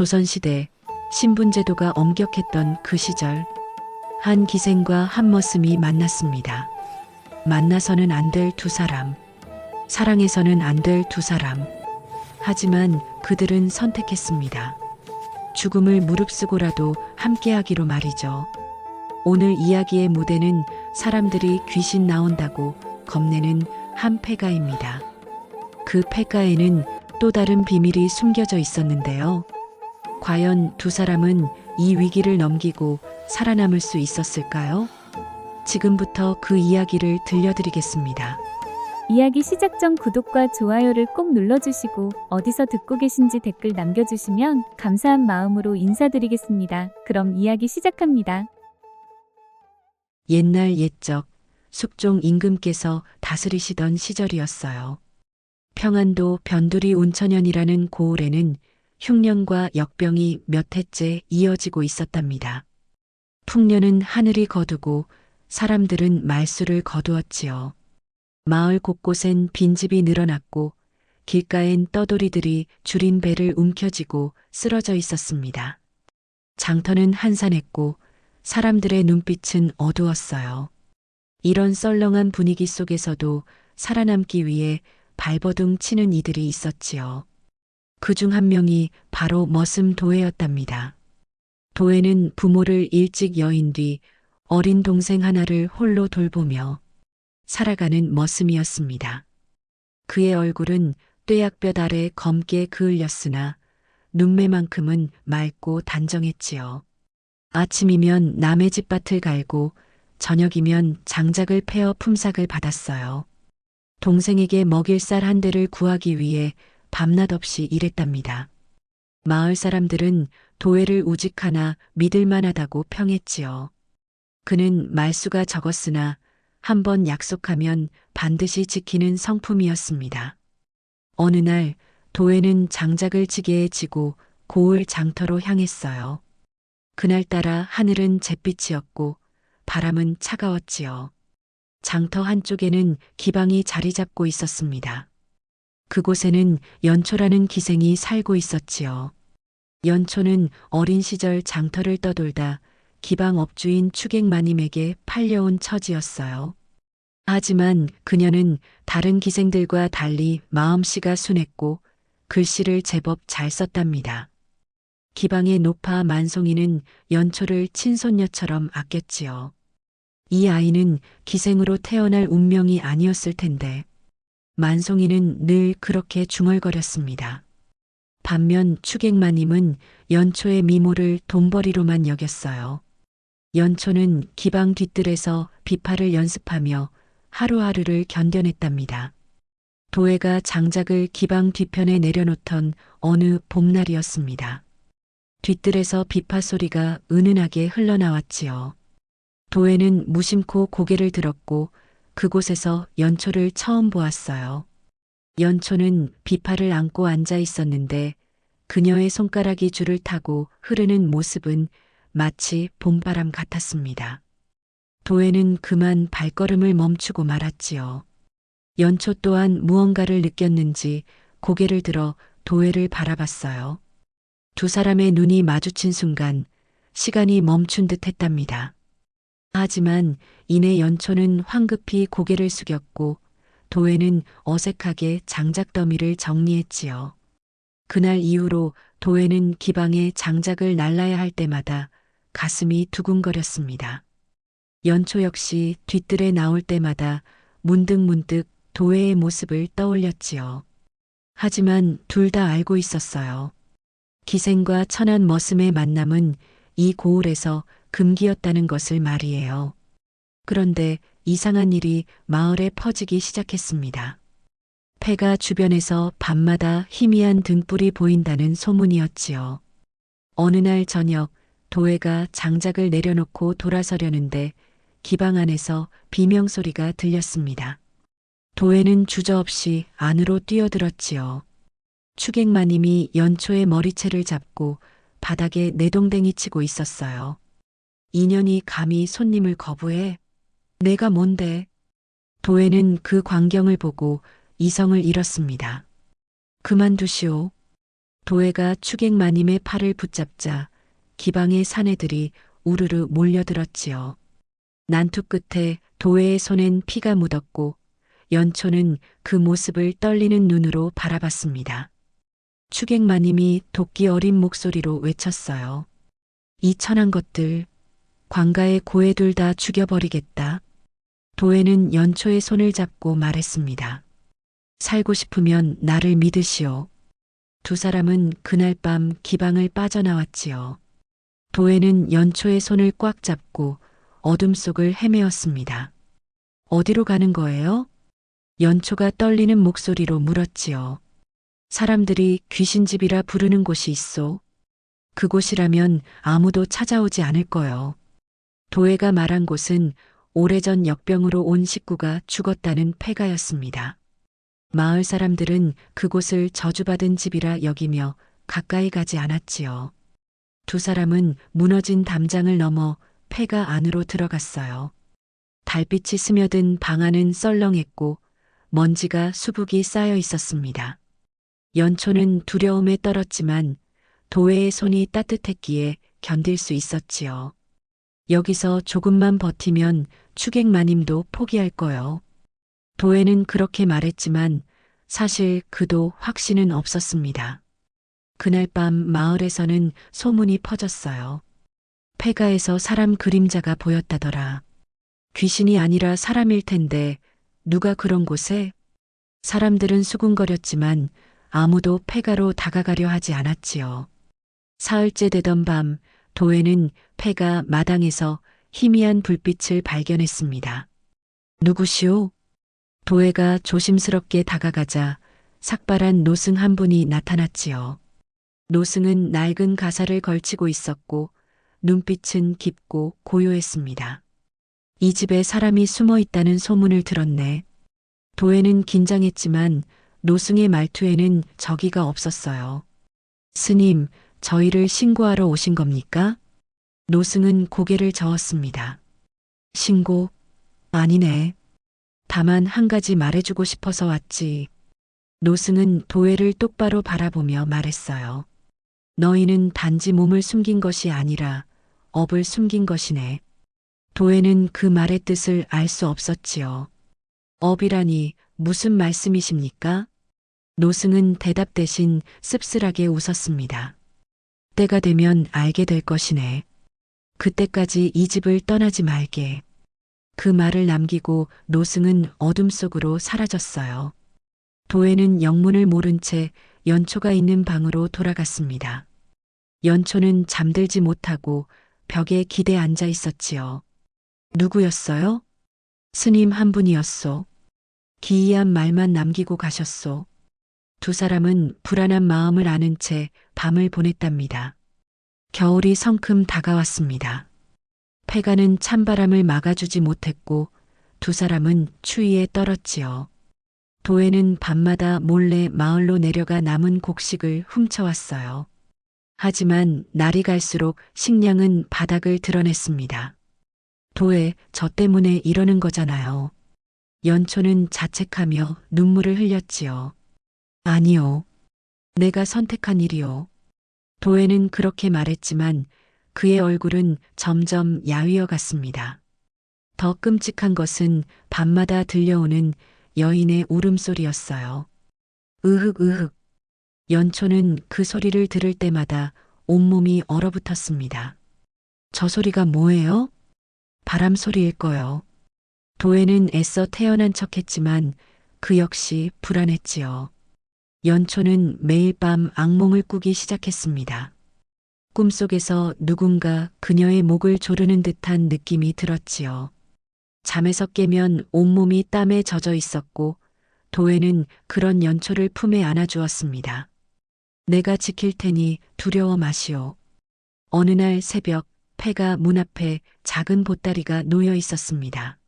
조선시대 신분제도가 엄격했던 그 시절 한 기생과 한 머슴이 만났습니다. 만나서는 안 될 두 사람, 사랑해서는 안 될 두 사람. 하지만 그들은 선택했습니다. 죽음을 무릅쓰고라도 함께하기로 말이죠. 오늘 이야기의 무대는 사람들이 귀신 나온다고 겁내는 한 폐가입니다. 그 폐가에는 또 다른 비밀이 숨겨져 있었는데요. 과연 두 사람은 이 위기를 넘기고 살아남을 수 있었을까요? 지금부터 그 이야기를 들려드리겠습니다. 이야기 시작 전 구독과 좋아요를 꼭 눌러주시고 어디서 듣고 계신지 댓글 남겨주시면 감사한 마음으로 인사드리겠습니다. 그럼 이야기 시작합니다. 옛날 옛적 숙종 임금께서 다스리시던 시절이었어요. 평안도 변두리 온천연이라는 고을에는 흉년과 역병이 몇 해째 이어지고 있었답니다. 풍년은 하늘이 거두고 사람들은 말수를 거두었지요. 마을 곳곳엔 빈집이 늘어났고 길가엔 떠돌이들이 줄인 배를 움켜쥐고 쓰러져 있었습니다. 장터는 한산했고 사람들의 눈빛은 어두웠어요. 이런 썰렁한 분위기 속에서도 살아남기 위해 발버둥 치는 이들이 있었지요. 그 중 한 명이 바로 머슴 도혜였답니다. 도혜는 부모를 일찍 여인 뒤 어린 동생 하나를 홀로 돌보며 살아가는 머슴이었습니다. 그의 얼굴은 뙤약볕 아래 검게 그을렸으나 눈매만큼은 맑고 단정했지요. 아침이면 남의 집 밭을 갈고 저녁이면 장작을 패어 품삯을 받았어요. 동생에게 먹일 쌀 한 대를 구하기 위해 밤낮 없이 일했답니다. 마을 사람들은 도회를 우직하나 믿을 만하다고 평했지요. 그는 말수가 적었으나 한 번 약속하면 반드시 지키는 성품이었습니다. 어느 날 도회는 장작을 지게에 지고 고을 장터로 향했어요. 그날따라 하늘은 잿빛이었고 바람은 차가웠지요. 장터 한쪽에는 기방이 자리 잡고 있었습니다. 그곳에는 연초라는 기생이 살고 있었지요. 연초는 어린 시절 장터를 떠돌다 기방 업주인 추객마님에게 팔려온 처지였어요. 하지만 그녀는 다른 기생들과 달리 마음씨가 순했고 글씨를 제법 잘 썼답니다. 기방의 노파 만송이는 연초를 친손녀처럼 아꼈지요. 이 아이는 기생으로 태어날 운명이 아니었을 텐데 만송이는 늘 그렇게 중얼거렸습니다. 반면 추객마님은 연초의 미모를 돈벌이로만 여겼어요. 연초는 기방 뒤뜰에서 비파를 연습하며 하루하루를 견뎌냈답니다. 도애가 장작을 기방 뒤편에 내려놓던 어느 봄날이었습니다. 뒤뜰에서 비파 소리가 은은하게 흘러나왔지요. 도애는 무심코 고개를 들었고 그곳에서 연초를 처음 보았어요. 연초는 비파를 안고 앉아 있었는데 그녀의 손가락이 줄을 타고 흐르는 모습은 마치 봄바람 같았습니다. 도애는 그만 발걸음을 멈추고 말았지요. 연초 또한 무언가를 느꼈는지 고개를 들어 도애를 바라봤어요. 두 사람의 눈이 마주친 순간 시간이 멈춘 듯 했답니다. 하지만 이내 연초는 황급히 고개를 숙였고 도애는 어색하게 장작 더미를 정리했지요. 그날 이후로 도애는 기방에 장작을 날라야 할 때마다 가슴이 두근거렸습니다. 연초 역시 뒤뜰에 나올 때마다 문득문득 도애의 모습을 떠올렸지요. 하지만 둘 다 알고 있었어요. 기생과 천한 머슴의 만남은 이 고을에서 금기였다는 것을 말이에요. 그런데 이상한 일이 마을에 퍼지기 시작했습니다. 폐가 주변에서 밤마다 희미한 등불이 보인다는 소문이었지요. 어느 날 저녁 도애가 장작을 내려놓고 돌아서려는데 기방 안에서 비명소리가 들렸습니다. 도애는 주저없이 안으로 뛰어들었지요. 추객마님이 연초의 머리채를 잡고 바닥에 내동댕이 치고 있었어요. 인연이 감히 손님을 거부해? 내가 뭔데? 도애는 그 광경을 보고 이성을 잃었습니다. 그만두시오. 도애가 추객마님의 팔을 붙잡자 기방의 사내들이 우르르 몰려들었지요. 난투 끝에 도애의 손엔 피가 묻었고 연초는 그 모습을 떨리는 눈으로 바라봤습니다. 추객마님이 도끼 어린 목소리로 외쳤어요. 이 천한 것들, 광가의 고애들 다 죽여버리겠다. 도애는 연초의 손을 잡고 말했습니다. 살고 싶으면 나를 믿으시오. 두 사람은 그날 밤 기방을 빠져나왔지요. 도애는 연초의 손을 꽉 잡고 어둠 속을 헤매었습니다. 어디로 가는 거예요? 연초가 떨리는 목소리로 물었지요. 사람들이 귀신집이라 부르는 곳이 있소. 그곳이라면 아무도 찾아오지 않을 거요. 도애가 말한 곳은 오래전 역병으로 온 식구가 죽었다는 폐가였습니다. 마을 사람들은 그곳을 저주받은 집이라 여기며 가까이 가지 않았지요. 두 사람은 무너진 담장을 넘어 폐가 안으로 들어갔어요. 달빛이 스며든 방 안은 썰렁했고 먼지가 수북이 쌓여 있었습니다. 연초는 두려움에 떨었지만 도애의 손이 따뜻했기에 견딜 수 있었지요. 여기서 조금만 버티면 추객마님도 포기할 거요. 도애는 그렇게 말했지만 사실 그도 확신은 없었습니다. 그날 밤 마을에서는 소문이 퍼졌어요. 폐가에서 사람 그림자가 보였다더라. 귀신이 아니라 사람일 텐데 누가 그런 곳에? 사람들은 수군거렸지만 아무도 폐가로 다가가려 하지 않았지요. 사흘째 되던 밤 도애는 폐가 마당에서 희미한 불빛을 발견했습니다. 누구시오? 도애가 조심스럽게 다가가자 삭발한 노승 한 분이 나타났지요. 노승은 낡은 가사를 걸치고 있었고 눈빛은 깊고 고요했습니다. 이 집에 사람이 숨어 있다는 소문을 들었네. 도애는 긴장했지만 노승의 말투에는 적이가 없었어요. 스님, 저희를 신고하러 오신 겁니까? 노승은 고개를 저었습니다. 신고? 아니네. 다만 한 가지 말해주고 싶어서 왔지. 노승은 도애를 똑바로 바라보며 말했어요. 너희는 단지 몸을 숨긴 것이 아니라 업을 숨긴 것이네. 도애는 그 말의 뜻을 알 수 없었지요. 업이라니 무슨 말씀이십니까? 노승은 대답 대신 씁쓸하게 웃었습니다. 때가 되면 알게 될 것이네. 그때까지 이 집을 떠나지 말게. 그 말을 남기고 노승은 어둠 속으로 사라졌어요. 도애는 영문을 모른 채 연초가 있는 방으로 돌아갔습니다. 연초는 잠들지 못하고 벽에 기대 앉아 있었지요. 누구였어요? 스님 한 분이었소. 기이한 말만 남기고 가셨소. 두 사람은 불안한 마음을 아는 채 밤을 보냈답니다. 겨울이 성큼 다가왔습니다. 폐가는 찬바람을 막아주지 못했고 두 사람은 추위에 떨었지요. 도애는 밤마다 몰래 마을로 내려가 남은 곡식을 훔쳐왔어요. 하지만 날이 갈수록 식량은 바닥을 드러냈습니다. 도애, 저 때문에 이러는 거잖아요. 연초는 자책하며 눈물을 흘렸지요. 아니요. 내가 선택한 일이요. 도애는 그렇게 말했지만 그의 얼굴은 점점 야위어 갔습니다. 더 끔찍한 것은 밤마다 들려오는 여인의 울음소리였어요. 으흑 으흑. 연초는 그 소리를 들을 때마다 온몸이 얼어붙었습니다. 저 소리가 뭐예요? 바람 소리일 거요. 도애는 애써 태어난 척 했지만 그 역시 불안했지요. 연초는 매일 밤 악몽을 꾸기 시작했습니다. 꿈속에서 누군가 그녀의 목을 조르는 듯한 느낌이 들었지요. 잠에서 깨면 온몸이 땀에 젖어 있었고 도애는 그런 연초를 품에 안아주었습니다. 내가 지킬 테니 두려워 마시오. 어느 날 새벽 폐가 문 앞에 작은 보따리가 놓여 있었습니다.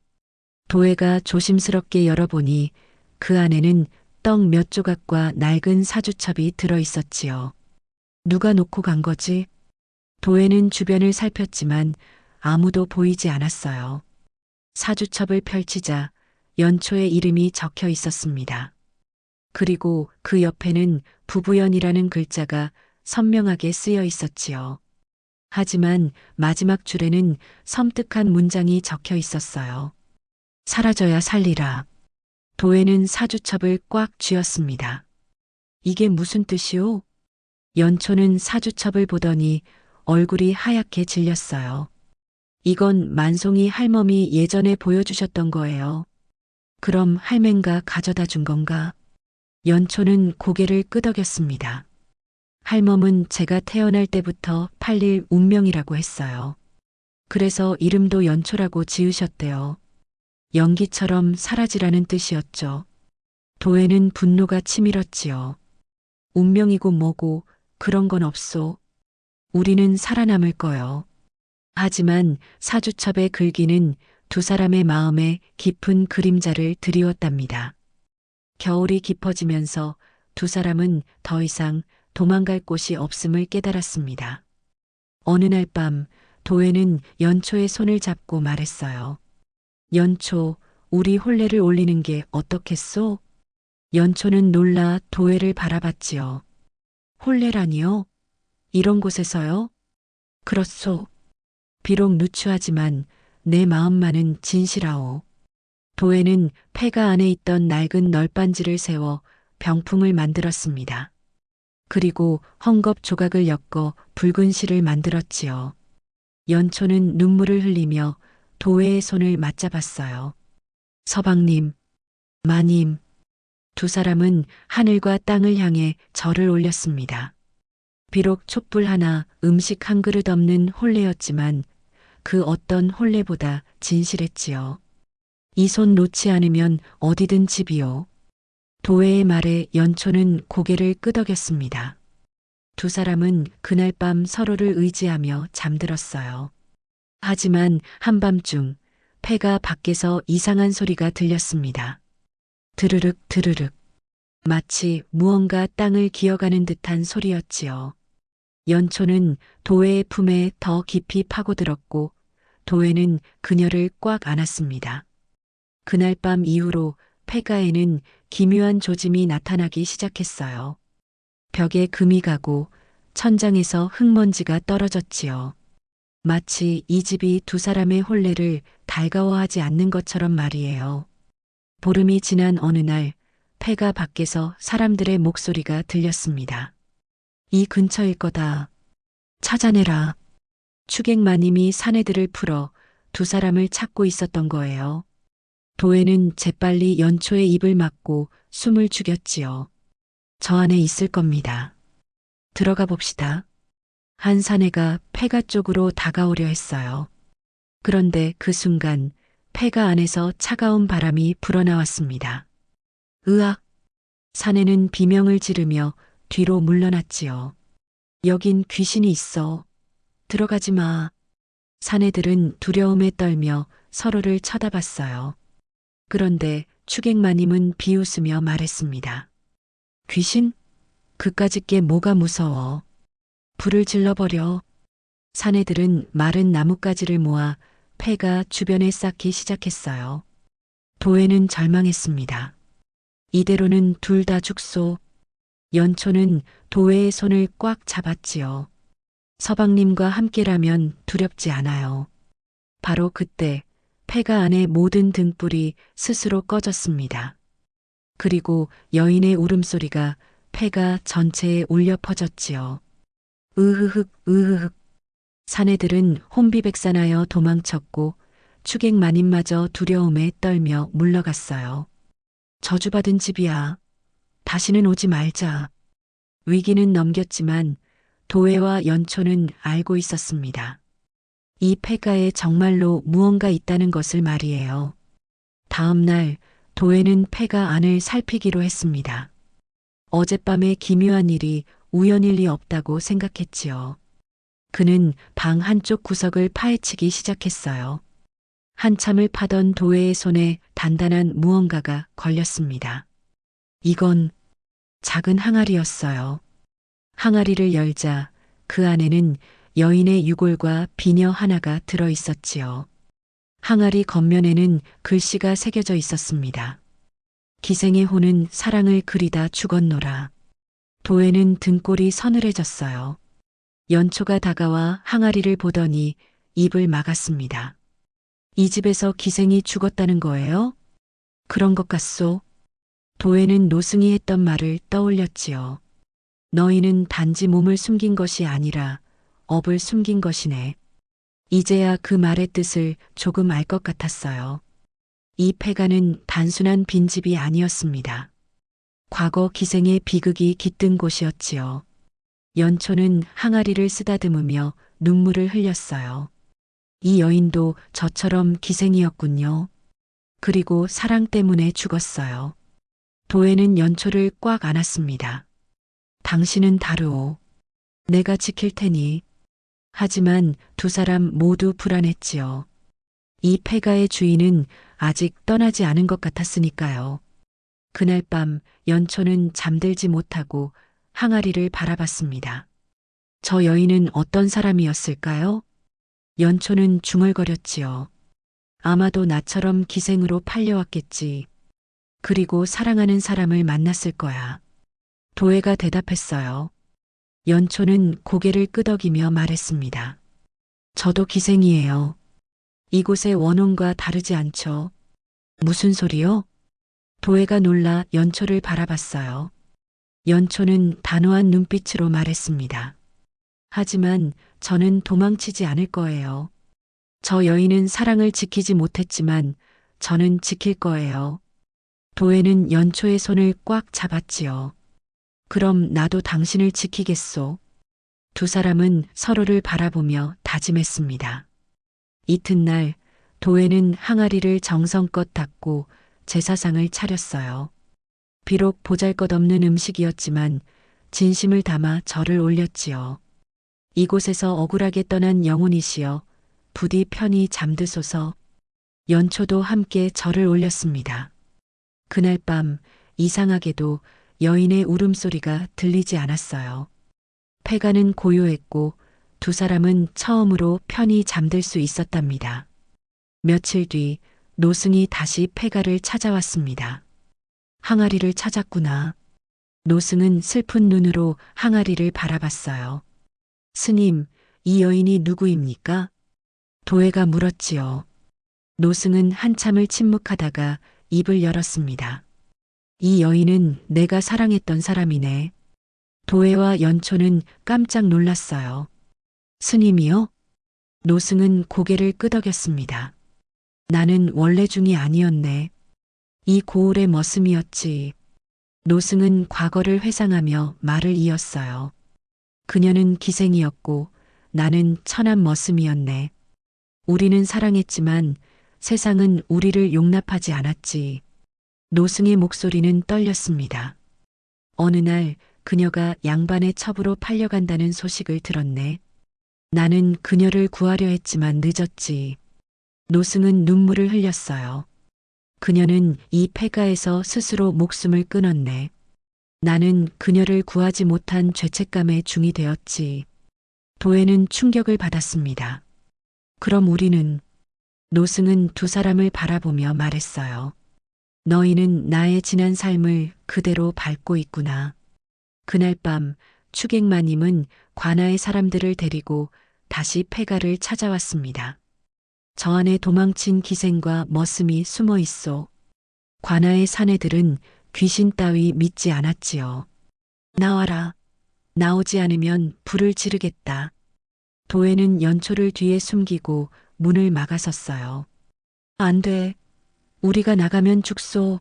도애가 조심스럽게 열어보니 그 안에는 떡 몇 조각과 낡은 사주첩이 들어 있었지요. 누가 놓고 간 거지? 도애는 주변을 살폈지만 아무도 보이지 않았어요. 사주첩을 펼치자 연초의 이름이 적혀 있었습니다. 그리고 그 옆에는 부부연이라는 글자가 선명하게 쓰여 있었지요. 하지만 마지막 줄에는 섬뜩한 문장이 적혀 있었어요. 사라져야 살리라. 도에는 사주첩을 꽉 쥐었습니다. 이게 무슨 뜻이오? 연초는 사주첩을 보더니 얼굴이 하얗게 질렸어요. 이건 만송이 할멈이 예전에 보여주셨던 거예요. 그럼 할맨가 가져다 준 건가? 연초는 고개를 끄덕였습니다. 할멈은 제가 태어날 때부터 팔릴 운명이라고 했어요. 그래서 이름도 연초라고 지으셨대요. 연기처럼 사라지라는 뜻이었죠. 도에는 분노가 치밀었지요. 운명이고 뭐고 그런 건 없소. 우리는 살아남을 거요. 하지만 사주첩의 글귀는 두 사람의 마음에 깊은 그림자를 드리웠답니다. 겨울이 깊어지면서 두 사람은 더 이상 도망갈 곳이 없음을 깨달았습니다. 어느 날 밤 도에는 연초의 손을 잡고 말했어요. 연초, 우리 혼례를 올리는 게 어떻겠소? 연초는 놀라 도애를 바라봤지요. 혼례라니요? 이런 곳에서요? 그렇소. 비록 누추하지만 내 마음만은 진실하오. 도에는 폐가 안에 있던 낡은 널빤지를 세워 병풍을 만들었습니다. 그리고 헝겊 조각을 엮어 붉은 실을 만들었지요. 연초는 눈물을 흘리며 도애의 손을 맞잡았어요. 서방님, 마님, 두 사람은 하늘과 땅을 향해 절을 올렸습니다. 비록 촛불 하나, 음식 한 그릇 없는 혼례였지만 그 어떤 혼례보다 진실했지요. 이 손 놓지 않으면 어디든 집이요. 도애의 말에 연초는 고개를 끄덕였습니다. 두 사람은 그날 밤 서로를 의지하며 잠들었어요. 하지만 한밤중 폐가 밖에서 이상한 소리가 들렸습니다. 드르륵 드르륵. 마치 무언가 땅을 기어가는 듯한 소리였지요. 연초는 도애의 품에 더 깊이 파고들었고 도애는 그녀를 꽉 안았습니다. 그날 밤 이후로 폐가에는 기묘한 조짐이 나타나기 시작했어요. 벽에 금이 가고 천장에서 흙먼지가 떨어졌지요. 마치 이 집이 두 사람의 혼례를 달가워하지 않는 것처럼 말이에요. 보름이 지난 어느 날 폐가 밖에서 사람들의 목소리가 들렸습니다. 이 근처일 거다. 찾아내라. 추객마님이 사내들을 풀어 두 사람을 찾고 있었던 거예요. 도에는 재빨리 연초의 입을 막고 숨을 죽였지요. 저 안에 있을 겁니다. 들어가 봅시다. 한 사내가 폐가 쪽으로 다가오려 했어요. 그런데 그 순간 폐가 안에서 차가운 바람이 불어나왔습니다. 으악! 사내는 비명을 지르며 뒤로 물러났지요. 여긴 귀신이 있어. 들어가지 마. 사내들은 두려움에 떨며 서로를 쳐다봤어요. 그런데 추객마님은 비웃으며 말했습니다. 귀신? 그까짓 게 뭐가 무서워. 불을 질러버려. 사내들은 마른 나뭇가지를 모아 폐가 주변에 쌓기 시작했어요. 도에는 절망했습니다. 이대로는 둘 다 죽소. 연초는 도에의 손을 꽉 잡았지요. 서방님과 함께라면 두렵지 않아요. 바로 그때 폐가 안의 모든 등불이 스스로 꺼졌습니다. 그리고 여인의 울음소리가 폐가 전체에 울려 퍼졌지요. 으흐흑, 으흐흑. 사내들은 혼비백산하여 도망쳤고 추객 마님마저 두려움에 떨며 물러갔어요. 저주받은 집이야. 다시는 오지 말자. 위기는 넘겼지만 도애와 연초는 알고 있었습니다. 이 폐가에 정말로 무언가 있다는 것을 말이에요. 다음 날 도애는 폐가 안을 살피기로 했습니다. 어젯밤의 기묘한 일이 우연일 리 없다고 생각했지요. 그는 방 한쪽 구석을 파헤치기 시작했어요. 한참을 파던 도애의 손에 단단한 무언가가 걸렸습니다. 이건 작은 항아리였어요. 항아리를 열자 그 안에는 여인의 유골과 비녀 하나가 들어 있었지요. 항아리 겉면에는 글씨가 새겨져 있었습니다. 기생의 호는 사랑을 그리다 죽었노라. 도에는 등골이 서늘해졌어요. 연초가 다가와 항아리를 보더니 입을 막았습니다. 이 집에서 기생이 죽었다는 거예요? 그런 것 같소. 도에는 노승이 했던 말을 떠올렸지요. 너희는 단지 몸을 숨긴 것이 아니라 업을 숨긴 것이네. 이제야 그 말의 뜻을 조금 알 것 같았어요. 이 폐가는 단순한 빈집이 아니었습니다. 과거 기생의 비극이 깃든 곳이었지요. 연초는 항아리를 쓰다듬으며 눈물을 흘렸어요. 이 여인도 저처럼 기생이었군요. 그리고 사랑 때문에 죽었어요. 도에는 연초를 꽉 안았습니다. 당신은 다루오. 내가 지킬 테니. 하지만 두 사람 모두 불안했지요. 이 폐가의 주인은 아직 떠나지 않은 것 같았으니까요. 그날 밤 연초는 잠들지 못하고 항아리를 바라봤습니다. 저 여인은 어떤 사람이었을까요? 연초는 중얼거렸지요. 아마도 나처럼 기생으로 팔려왔겠지. 그리고 사랑하는 사람을 만났을 거야. 도애가 대답했어요. 연초는 고개를 끄덕이며 말했습니다. 저도 기생이에요. 이곳의 원혼과 다르지 않죠. 무슨 소리요? 도애가 놀라 연초를 바라봤어요. 연초는 단호한 눈빛으로 말했습니다. 하지만 저는 도망치지 않을 거예요. 저 여인은 사랑을 지키지 못했지만 저는 지킬 거예요. 도애는 연초의 손을 꽉 잡았지요. 그럼 나도 당신을 지키겠소. 두 사람은 서로를 바라보며 다짐했습니다. 이튿날 도애는 항아리를 정성껏 닦고 제사상을 차렸어요. 비록 보잘것없는 음식이었지만 진심을 담아 절을 올렸지요. 이곳에서 억울하게 떠난 영혼이시여 부디 편히 잠드소서 연초도 함께 절을 올렸습니다. 그날 밤 이상하게도 여인의 울음소리가 들리지 않았어요. 폐가는 고요했고 두 사람은 처음으로 편히 잠들 수 있었답니다. 며칠 뒤 노승이 다시 폐가를 찾아왔습니다. 항아리를 찾았구나. 노승은 슬픈 눈으로 항아리를 바라봤어요. 스님, 이 여인이 누구입니까? 도애가 물었지요. 노승은 한참을 침묵하다가 입을 열었습니다. 이 여인은 내가 사랑했던 사람이네. 도애와 연초는 깜짝 놀랐어요. 스님이요? 노승은 고개를 끄덕였습니다. 나는 원래 중이 아니었네. 이 고울의 머슴이었지. 노승은 과거를 회상하며 말을 이었어요. 그녀는 기생이었고 나는 천한 머슴이었네. 우리는 사랑했지만 세상은 우리를 용납하지 않았지. 노승의 목소리는 떨렸습니다. 어느 날 그녀가 양반의 첩으로 팔려간다는 소식을 들었네. 나는 그녀를 구하려 했지만 늦었지. 노승은 눈물을 흘렸어요. 그녀는 이 폐가에서 스스로 목숨을 끊었네. 나는 그녀를 구하지 못한 죄책감에 중이 되었지. 도에는 충격을 받았습니다. 그럼 우리는 노승은 두 사람을 바라보며 말했어요. 너희는 나의 지난 삶을 그대로 밟고 있구나. 그날 밤 추객마님은 관아의 사람들을 데리고 다시 폐가를 찾아왔습니다. 저 안에 도망친 기생과 머슴이 숨어 있어. 관아의 사내들은 귀신 따위 믿지 않았지요. 나와라. 나오지 않으면 불을 지르겠다. 도에는 연초를 뒤에 숨기고 문을 막아섰어요. 안 돼. 우리가 나가면 죽소.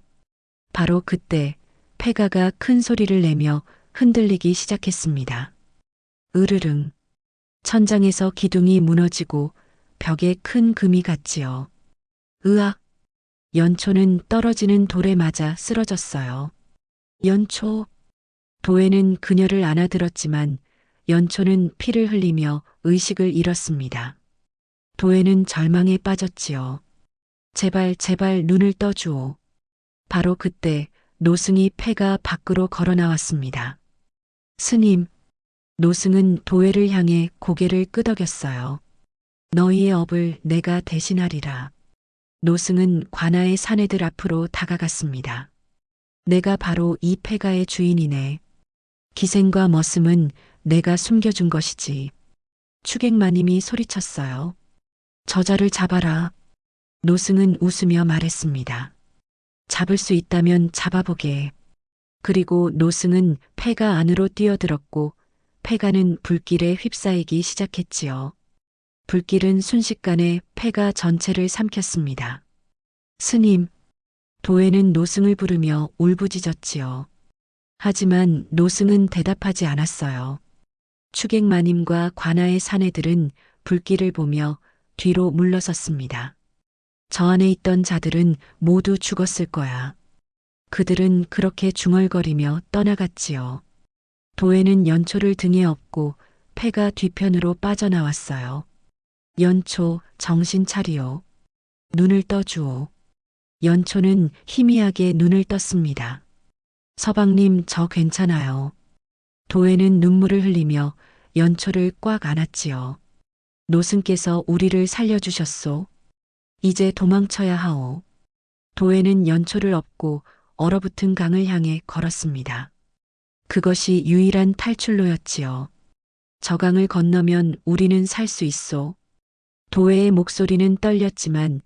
바로 그때 폐가가 큰 소리를 내며 흔들리기 시작했습니다. 으르릉. 천장에서 기둥이 무너지고 벽에 큰 금이 갔지요. 으악. 연초는 떨어지는 돌에 맞아 쓰러졌어요. 연초. 도에는 그녀를 안아들었지만 연초는 피를 흘리며 의식을 잃었습니다. 도에는 절망에 빠졌지요. 제발 제발 눈을 떠주오. 바로 그때 노승이 폐가 밖으로 걸어 나왔습니다. 스님, 노승은 도애를 향해 고개를 끄덕였어요. 너희의 업을 내가 대신하리라. 노승은 관아의 사내들 앞으로 다가갔습니다. 내가 바로 이 폐가의 주인이네. 기생과 머슴은 내가 숨겨준 것이지. 추객마님이 소리쳤어요. 저자를 잡아라. 노승은 웃으며 말했습니다. 잡을 수 있다면 잡아보게. 그리고 노승은 폐가 안으로 뛰어들었고 폐가는 불길에 휩싸이기 시작했지요. 불길은 순식간에 폐가 전체를 삼켰습니다. 스님, 도에는 노승을 부르며 울부짖었지요. 하지만 노승은 대답하지 않았어요. 추객마님과 관아의 사내들은 불길을 보며 뒤로 물러섰습니다. 저 안에 있던 자들은 모두 죽었을 거야. 그들은 그렇게 중얼거리며 떠나갔지요. 도에는 연초를 등에 업고 폐가 뒤편으로 빠져나왔어요. 연초, 정신 차리오. 눈을 떠주오. 연초는 희미하게 눈을 떴습니다. 서방님, 저 괜찮아요. 도에는 눈물을 흘리며 연초를 꽉 안았지요. 노승께서 우리를 살려주셨소. 이제 도망쳐야 하오. 도에는 연초를 업고 얼어붙은 강을 향해 걸었습니다. 그것이 유일한 탈출로였지요. 저 강을 건너면 우리는 살 수 있소. 도에의 목소리는 떨렸지만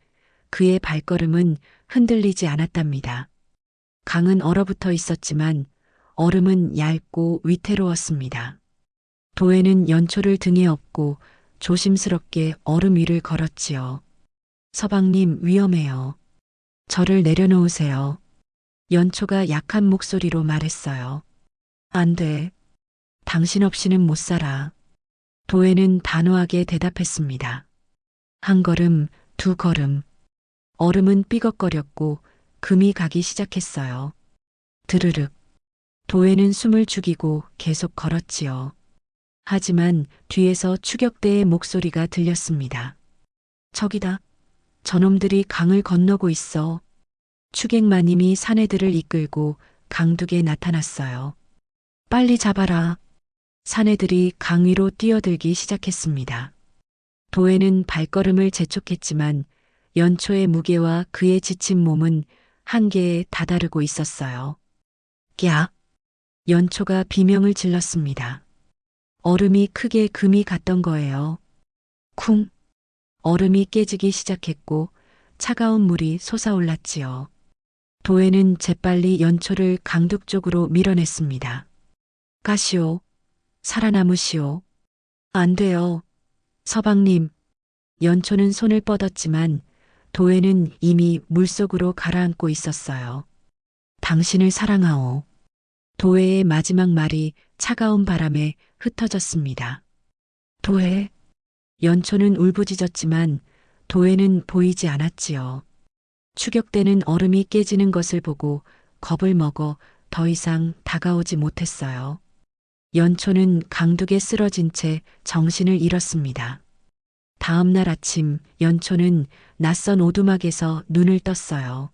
그의 발걸음은 흔들리지 않았답니다. 강은 얼어붙어 있었지만 얼음은 얇고 위태로웠습니다. 도에는 연초를 등에 업고 조심스럽게 얼음 위를 걸었지요. 서방님 위험해요. 저를 내려놓으세요. 연초가 약한 목소리로 말했어요. 안 돼. 당신 없이는 못 살아. 도에는 단호하게 대답했습니다. 한 걸음, 두 걸음. 얼음은 삐걱거렸고 금이 가기 시작했어요. 드르륵. 도에는 숨을 죽이고 계속 걸었지요. 하지만 뒤에서 추격대의 목소리가 들렸습니다. 저기다. 저놈들이 강을 건너고 있어. 추객마님이 사내들을 이끌고 강둑에 나타났어요. 빨리 잡아라. 사내들이 강 위로 뛰어들기 시작했습니다. 도에는 발걸음을 재촉했지만 연초의 무게와 그의 지친 몸은 한계에 다다르고 있었어요. 꺄! 연초가 비명을 질렀습니다. 얼음이 크게 금이 갔던 거예요. 쿵! 얼음이 깨지기 시작했고 차가운 물이 솟아올랐지요. 도에는 재빨리 연초를 강둑 쪽으로 밀어냈습니다. 가시오. 살아남으시오. 안 돼요. 서방님. 연초는 손을 뻗었지만 도에는 이미 물속으로 가라앉고 있었어요. 당신을 사랑하오. 도에의 마지막 말이 차가운 바람에 흩어졌습니다. 도에. 연초는 울부짖었지만 도에는 보이지 않았지요. 추격되는 얼음이 깨지는 것을 보고 겁을 먹어 더 이상 다가오지 못했어요. 연초는 강둑에 쓰러진 채 정신을 잃었습니다. 다음 날 아침 연초는 낯선 오두막에서 눈을 떴어요.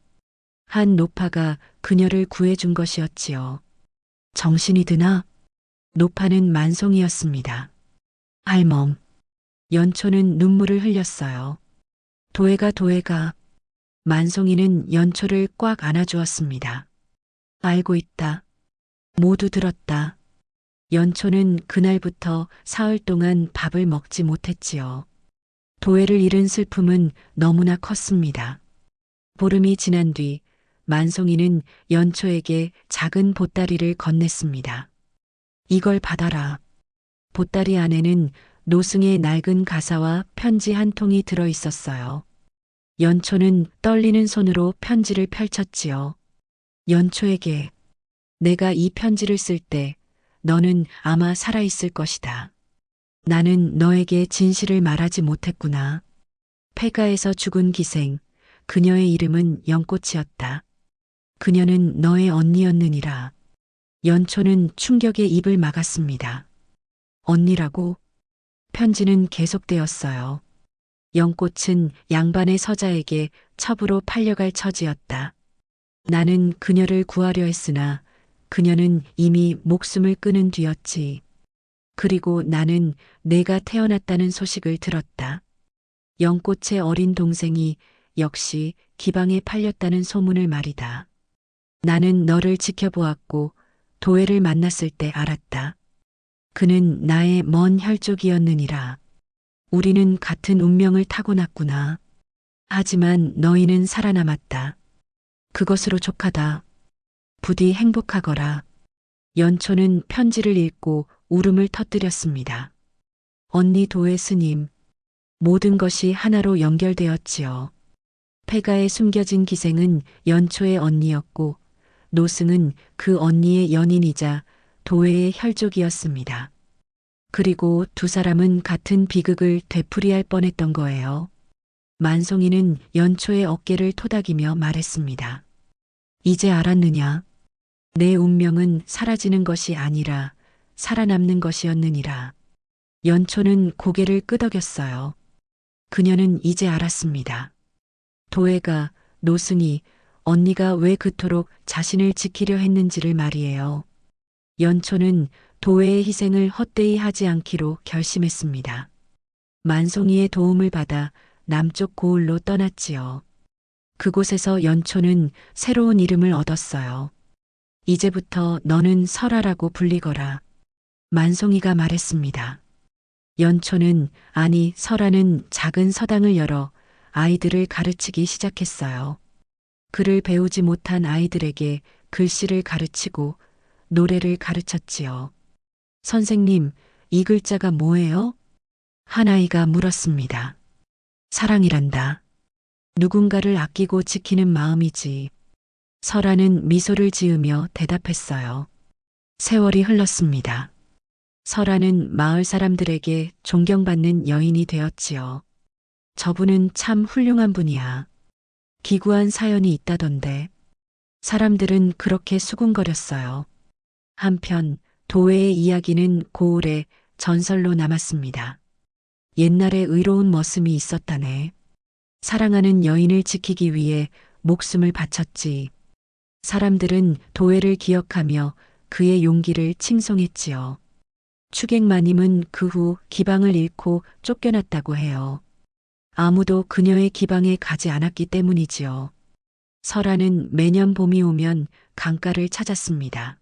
한 노파가 그녀를 구해준 것이었지요. 정신이 드나? 노파는 만송이었습니다. 할멈. 연초는 눈물을 흘렸어요. 도애가 도애가. 만송이는 연초를 꽉 안아주었습니다. 알고 있다. 모두 들었다. 연초는 그날부터 사흘 동안 밥을 먹지 못했지요. 도애를 잃은 슬픔은 너무나 컸습니다. 보름이 지난 뒤 만송이는 연초에게 작은 보따리를 건넸습니다. 이걸 받아라. 보따리 안에는 노승의 낡은 가사와 편지 한 통이 들어 있었어요. 연초는 떨리는 손으로 편지를 펼쳤지요. 연초에게 내가 이 편지를 쓸 때 너는 아마 살아있을 것이다. 나는 너에게 진실을 말하지 못했구나. 폐가에서 죽은 기생, 그녀의 이름은 연꽃이었다. 그녀는 너의 언니였느니라. 연초는 충격에 입을 막았습니다. 언니라고? 편지는 계속되었어요. 연꽃은 양반의 서자에게 첩으로 팔려갈 처지였다. 나는 그녀를 구하려 했으나 그녀는 이미 목숨을 끊은 뒤였지. 그리고 나는 내가 태어났다는 소식을 들었다. 연꽃의 어린 동생이 역시 기방에 팔렸다는 소문을 말이다. 나는 너를 지켜보았고 도애를 만났을 때 알았다. 그는 나의 먼 혈족이었느니라. 우리는 같은 운명을 타고났구나. 하지만 너희는 살아남았다. 그것으로 족하다. 부디 행복하거라. 연초는 편지를 읽고 울음을 터뜨렸습니다. 언니 도애 스님, 모든 것이 하나로 연결되었지요. 폐가에 숨겨진 기생은 연초의 언니였고 노승은 그 언니의 연인이자 도애의 혈족이었습니다. 그리고 두 사람은 같은 비극을 되풀이할 뻔했던 거예요. 만송이는 연초의 어깨를 토닥이며 말했습니다. 이제 알았느냐? 내 운명은 사라지는 것이 아니라 살아남는 것이었느니라. 연초는 고개를 끄덕였어요. 그녀는 이제 알았습니다. 도애가, 노승이, 언니가 왜 그토록 자신을 지키려 했는지를 말이에요. 연초는 도애의 희생을 헛되이 하지 않기로 결심했습니다. 만송이의 도움을 받아 남쪽 고을로 떠났지요. 그곳에서 연초는 새로운 이름을 얻었어요. 이제부터 너는 설아라고 불리거라. 만송이가 말했습니다. 연초는 아니 설아는 작은 서당을 열어 아이들을 가르치기 시작했어요. 글을 배우지 못한 아이들에게 글씨를 가르치고 노래를 가르쳤지요. 선생님, 이 글자가 뭐예요? 한 아이가 물었습니다. 사랑이란다. 누군가를 아끼고 지키는 마음이지. 설아는 미소를 지으며 대답했어요. 세월이 흘렀습니다. 설아는 마을 사람들에게 존경받는 여인이 되었지요. 저분은 참 훌륭한 분이야. 기구한 사연이 있다던데. 사람들은 그렇게 수군거렸어요. 한편 도회의 이야기는 고을에 전설로 남았습니다. 옛날에 의로운 머슴이 있었다네. 사랑하는 여인을 지키기 위해 목숨을 바쳤지. 사람들은 도회를 기억하며 그의 용기를 칭송했지요. 추객마님은 그 후 기방을 잃고 쫓겨났다고 해요. 아무도 그녀의 기방에 가지 않았기 때문이지요. 설아는 매년 봄이 오면 강가를 찾았습니다.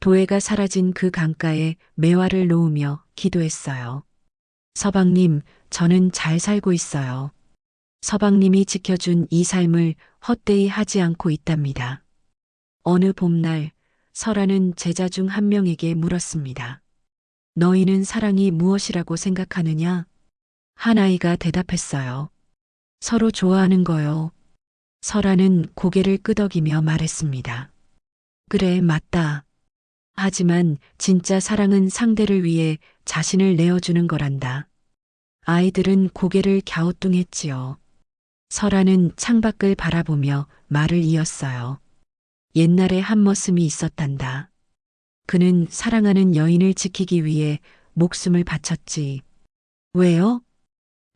도애가 사라진 그 강가에 매화를 놓으며 기도했어요. 서방님, 저는 잘 살고 있어요. 서방님이 지켜준 이 삶을 헛되이 하지 않고 있답니다. 어느 봄날, 설아는 제자 중 한 명에게 물었습니다. 너희는 사랑이 무엇이라고 생각하느냐? 한 아이가 대답했어요. 서로 좋아하는 거요. 설아는 고개를 끄덕이며 말했습니다. 그래, 맞다. 하지만 진짜 사랑은 상대를 위해 자신을 내어주는 거란다. 아이들은 고개를 갸우뚱했지요. 설아는 창밖을 바라보며 말을 이었어요. 옛날에 한 머슴이 있었단다. 그는 사랑하는 여인을 지키기 위해 목숨을 바쳤지. 왜요?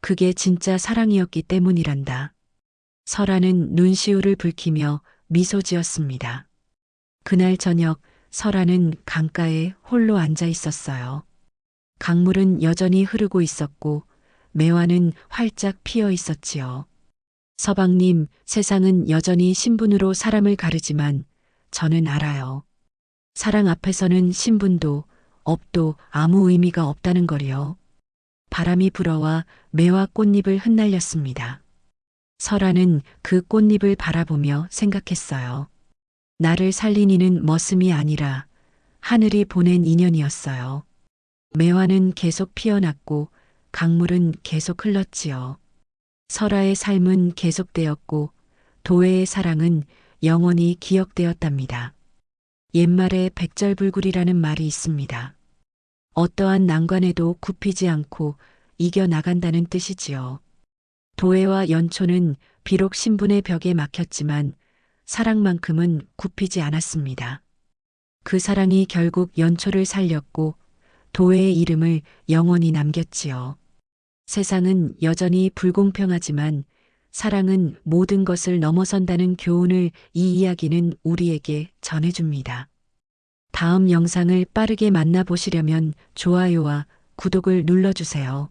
그게 진짜 사랑이었기 때문이란다. 설아는 눈시울을 붉히며 미소 지었습니다. 그날 저녁 설아는 강가에 홀로 앉아 있었어요. 강물은 여전히 흐르고 있었고 매화는 활짝 피어 있었지요. 서방님, 세상은 여전히 신분으로 사람을 가르지만 저는 알아요. 사랑 앞에서는 신분도 업도 아무 의미가 없다는 거리요. 바람이 불어와 매화 꽃잎을 흩날렸습니다. 설아는 그 꽃잎을 바라보며 생각했어요. 나를 살린 이는 머슴이 아니라 하늘이 보낸 인연이었어요. 매화는 계속 피어났고 강물은 계속 흘렀지요. 설아의 삶은 계속되었고 도회의 사랑은 영원히 기억되었답니다. 옛말에 백절불굴이라는 말이 있습니다. 어떠한 난관에도 굽히지 않고 이겨나간다는 뜻이지요. 도회와 연초는 비록 신분의 벽에 막혔지만 사랑만큼은 굽히지 않았습니다. 그 사랑이 결국 연초를 살렸고 도회의 이름을 영원히 남겼지요. 세상은 여전히 불공평하지만 사랑은 모든 것을 넘어선다는 교훈을 이 이야기는 우리에게 전해줍니다. 다음 영상을 빠르게 만나보시려면 좋아요와 구독을 눌러주세요.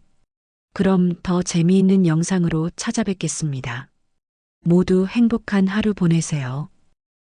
그럼 더 재미있는 영상으로 찾아뵙겠습니다. 모두 행복한 하루 보내세요.